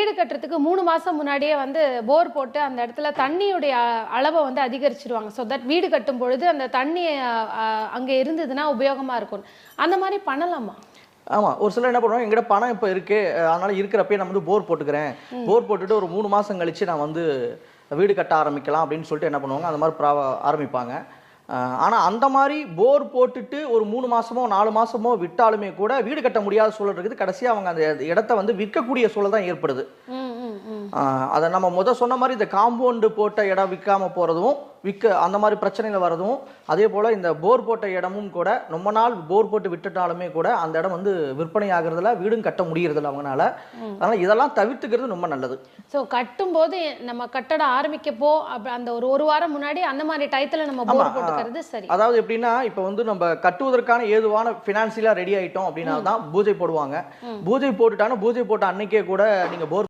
வீடு கட்டுறதுக்கு மூணு மாசம் முன்னாடியே வந்து போர் போட்டு அந்த இடத்துல தண்ணியுடைய அளவை வந்து அதிகரிச்சிருவாங்க. ஸோ தட் வீடு கட்டும் பொழுது அந்த தண்ணி அங்க இருந்ததுன்னா உபயோகமா இருக்கும். அந்த மாதிரி பண்ணலாமா? ஆமா ஒரு சிலர் என்ன பண்ணுவாங்க எங்கிட்ட பணம் இப்போ இருக்கு அஹ் அதனால இருக்கிறப்பே நான் வந்து போர் போட்டுக்கிறேன். போர் போட்டுட்டு ஒரு மூணு மாசம் கழிச்சு நான் வந்து வீடு கட்ட ஆரம்பிக்கலாம் அப்படின்னு சொல்லிட்டு என்ன பண்ணுவாங்க அந்த மாதிரி ப்ரா- ஆரம்பிப்பாங்க. அஹ் ஆனா அந்த மாதிரி போர் போட்டுட்டு ஒரு மூணு மாசமோ நாலு மாசமோ விட்டாலுமே கூட வீடு கட்ட முடியாத சூழல் இருக்குது. கடைசியா அவங்க அந்த இடத்த வந்து விற்கக்கூடிய சூழல் தான் ஏற்படுது. அதை நம்ம முத சொன்ன மாதிரி இந்த காம்பவுண்டு போட்ட இடம் விற்காம போகிறதும் விற்க அந்த மாதிரி பிரச்சனைகள் வரதும் அதே போல் இந்த போர் போட்ட இடமும் கூட ரொம்ப நாள் போர் போட்டு விட்டுட்டாலுமே கூட அந்த இடம் வந்து விற்பனை ஆகுறதுல வீடும் கட்ட முடியறதில்ல அவங்கனால. அதனால் இதெல்லாம் தவிர்த்துக்கிறது ரொம்ப நல்லது. ஸோ கட்டும்போது நம்ம கட்டடம் ஆரம்பிக்கப்போ அந்த ஒரு ஒரு வாரம் முன்னாடி அந்த மாதிரி டயத்துல நம்ம போர் போட்டுக்கிறது சரி. அதாவது எப்படின்னா இப்போ வந்து நம்ம கட்டுவதற்கான ஏதுவான ஃபினான்சியலாக ரெடி ஆயிட்டோம் அப்படின்னா தான் பூஜை போடுவாங்க. பூஜை போட்டுட்டாங்கன்னா பூஜை போட்ட அன்னைக்கே கூட நீங்கள் போர்